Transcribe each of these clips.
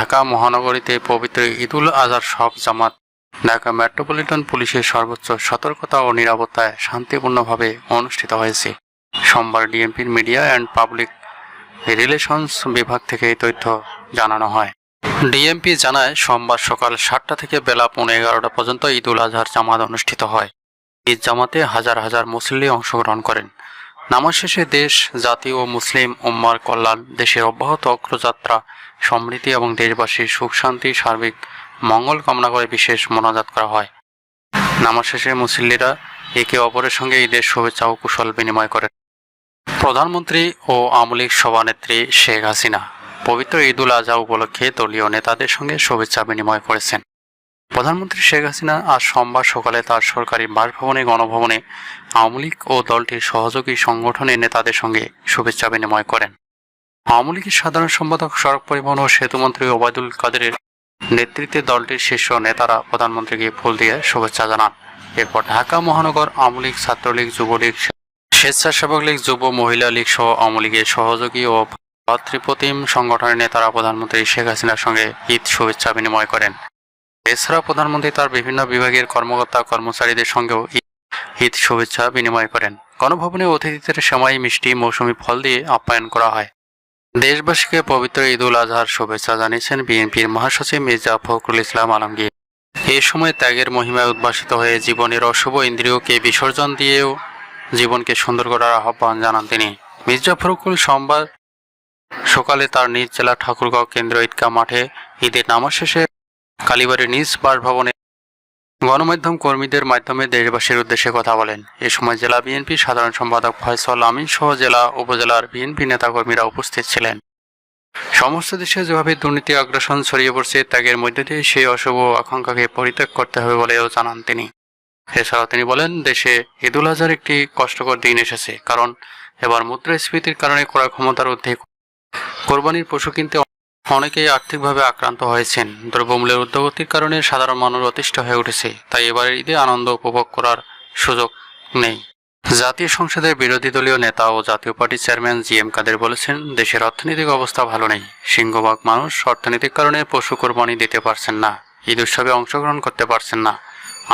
ঢাকা মহানগরীতে পবিত্র ঈদুল আজহার সব জামাত, ঢাকা মেট্রোপলিটন পুলিশের সর্বোচ্চ সতর্কতা ও নিরাপত্তায় শান্তিপূর্ণভাবে অনুষ্ঠিত হয়েছে। সোমবার ডিএমপির মিডিয়া অ্যান্ড পাবলিক রিলেশনস বিভাগ থেকে এই তথ্য জানানো হয়। ডিএমপি জানায়, সোমবার সকাল সাতটা থেকে বেলা পৌনে এগারোটা পর্যন্ত ঈদুল আজহার জামাত অনুষ্ঠিত হয়। ঈদ জামাতে হাজার হাজার মুসল্লি অংশগ্রহণ করেন। নামাজ শেষে দেশ, জাতি ও মুসলিম উম্মার কল্যাণ, দেশের অব্যাহত অগ্রযাত্রা সমৃদ্ধি এবং দেশবাসীর সুখ, শান্তি, সার্বিক মঙ্গল কামনা করে বিশেষ মোনাজাত করা হয়। নামাজ শেষে মুসল্লিরা একে অপরের সঙ্গে ঈদের শুভেচ্ছা ও কুশল বিনিময় করেন। প্রধানমন্ত্রী ও আওয়ামী সভানেত্রী শেখ হাসিনা পবিত্র ঈদুল আজহা উপলক্ষে দলীয় নেতাদের সঙ্গে শুভেচ্ছা বিনিময় করেছেন। প্রধানমন্ত্রী শেখ হাসিনা আজ সোমবার সকালে তার সরকারি বাসভবনে, গণভবনে আওয়ামী লীগ ও দলটির সহযোগী সংগঠনের নেতাদের সঙ্গে শুভেচ্ছা বিনিময় করেন। আওয়ামী লীগের সাধারণ সম্পাদক সড়ক পরিবহন ও সেতুমন্ত্রী ওবায়দুল কাদেরের নেতৃত্বে দলটির শীর্ষ নেতারা প্রধানমন্ত্রীকে ফুল দিয়ে শুভেচ্ছা জানান। এরপর ঢাকা মহানগর আওয়ামী লীগ, ছাত্রলীগ, যুবলীগ, স্বেচ্ছাসেবক লীগ, যুব মহিলা লীগ সহ আওয়ামী লীগের সহযোগী ও ভাতৃপ্রতিম সংগঠনের নেতারা প্রধানমন্ত্রী শেখ হাসিনার সঙ্গে ঈদ শুভেচ্ছা বিনিময় করেন। এছাড়া প্রধানমন্ত্রী তার বিভিন্ন বিভাগের কর্মকর্তা কর্মচারীদের সঙ্গেও ঈদ- শুভেচ্ছা বিনিময় করেন। গণভবনে অতিথিদের সময় মিষ্টি, মৌসুমি ফল দিয়ে আপ্যায়ন করা হয়। দেশবাসীকে পবিত্র ঈদ উল আজহার শুভেচ্ছা জানিয়েছেন বিএনপির মহাসচিব মির্জা ফখরুল ইসলাম আলমগীর। এ সময় ত্যাগের মহিমায় উদ্ভাসিত হয়ে জীবনের অশুভ ইন্দ্রিয়কে বিসর্জন দিয়েও জীবনকে সুন্দর করার আহ্বান জানান তিনি। মির্জা ফখরুল সোমবার সকালে তার নিজ জেলা ঠাকুরগাঁও কেন্দ্র ঈদগাহ মাঠে ঈদের নামাজ শেষে কালীবাড়ির নিজ বাসভবনে গণমাধ্যম কর্মীদের মাধ্যমে দেশবাসীর উদ্দেশ্যে কথা বলেন। এ সময় জেলা বিএনপি সাধারণ সম্পাদক ফয়সল আমিন সহ জেলা উপজেলার বিএনপি নেতাকর্মীরা উপস্থিত ছিলেন। সমস্ত দেশে যেভাবে দুর্নীতি, আগ্রাসন ছড়িয়ে পড়ছে, ত্যাগের মধ্য দিয়ে সেই অশুভ আকাঙ্ক্ষাকে পরিত্যাগ করতে হবে বলেও জানান তিনি। এছাড়াও তিনি বলেন, দেশে ঈদুল আজহার একটি কষ্টকর দিন এসেছে, কারণ এবার মুদ্রাস্ফীতির কারণে ক্রয় ক্ষমতার ঊর্ধ্বে কোরবানির পশু কিনতে অনেকেই আর্থিকভাবে আক্রান্ত হয়েছেন। দ্রব্যমূল্যের ঊর্ধ্বগতির কারণে সাধারণ মানুষ অতিষ্ঠ হয়ে উঠেছে, তাই এবারের ঈদে আনন্দ উপভোগ করার সুযোগ নেই। জাতীয় সংসদের বিরোধী দলীয় নেতা ও জাতীয় পার্টির চেয়ারম্যান জি এম কাদের বলেছেন, দেশের অর্থনৈতিক অবস্থা ভালো নেই। সিংহভাগ মানুষ অর্থনৈতিক কারণে পশু কোরবানি দিতে পারছেন না, ঈদ উৎসবে অংশগ্রহণ করতে পারছেন না,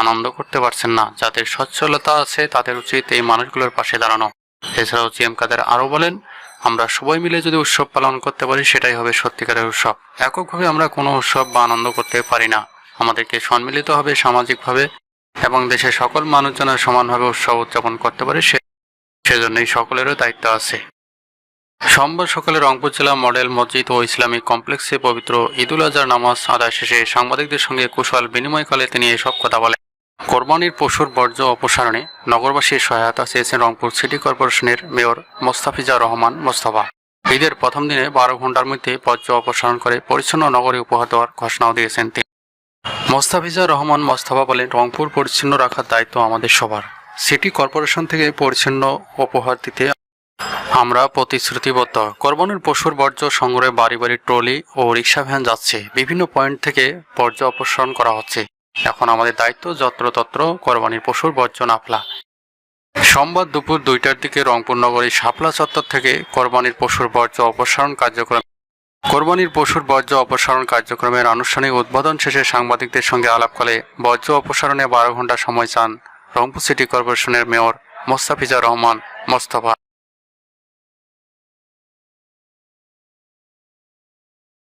আনন্দ করতে পারছেন না, যাদের সচ্ছলতা আছে তাদের উচিত এই মানুষগুলোর পাশে দাঁড়ানো। এছাড়াও জি এম কাদের আরও বলেন আমরা সবাই মিলে যদি উৎসব পালন করতে পারি, সেটাই হবে সত্যিকারের উৎসব। এককভাবে আমরা কোনো উৎসব বা আনন্দ করতে পারি না। আমাদেরকে সম্মিলিত হবে সামাজিকভাবে এবং দেশের সকল মানুষ যেন সমানভাবে উৎসব উদযাপন করতে পারে, সে সেজন্যই সকলেরও দায়িত্ব আছে। সোমবার সকালে রংপুর জেলা মডেল মসজিদ ও ইসলামিক কমপ্লেক্সে পবিত্র ঈদুল আজহার নামাজ আদায় শেষে সাংবাদিকদের সঙ্গে কুশল বিনিময়কালে তিনি এসব কথা বলেন। কোরবানির পশুর বর্জ্য অপসারণে নগরবাসীর সহায়তা চেয়েছেন রংপুর সিটি কর্পোরেশনের মেয়র মোস্তাফিজা রহমান মোস্তফা। ঈদের প্রথম দিনে বারো ঘণ্টার মধ্যে বর্জ্য অপসারণ করে পরিচ্ছন্ন নগরী উপহার দেওয়ার ঘোষণাও দিয়েছেন তিনি। মোস্তাফিজা রহমান মোস্তফা বলেন, রংপুর পরিচ্ছন্ন রাখার দায়িত্ব আমাদের সবার। সিটি কর্পোরেশন থেকে পরিচ্ছন্ন উপহার দিতে আমরা প্রতিশ্রুতিবদ্ধ। কোরবানির পশুর বর্জ্য সংগ্রহে বাড়ি বাড়ি ট্রলি ও রিক্সা ভ্যান যাচ্ছে। বিভিন্ন পয়েন্ট থেকে বর্জ্য অপসারণ করা হচ্ছে। এখন আমাদের দায়িত্ব যত্রতত্র কোরবানির পশুর বর্জ্য না ফেলা সোমবার দুপুর দুইটার দিকে রংপুর নগরীর শাপলা চত্বর থেকে কোরবানির পশুর বর্জ্য অপসারণ কার্যক্রম কোরবানির পশুর বর্জ্য অপসারণ কার্যক্রমের আনুষ্ঠানিক উদ্বোধন শেষে সাংবাদিকদের সঙ্গে আলাপকালে বর্জ্য অপসারণে বারো ঘণ্টা সময় চান রংপুর সিটি কর্পোরেশনের মেয়র মোস্তাফিজা রহমান মোস্তফা।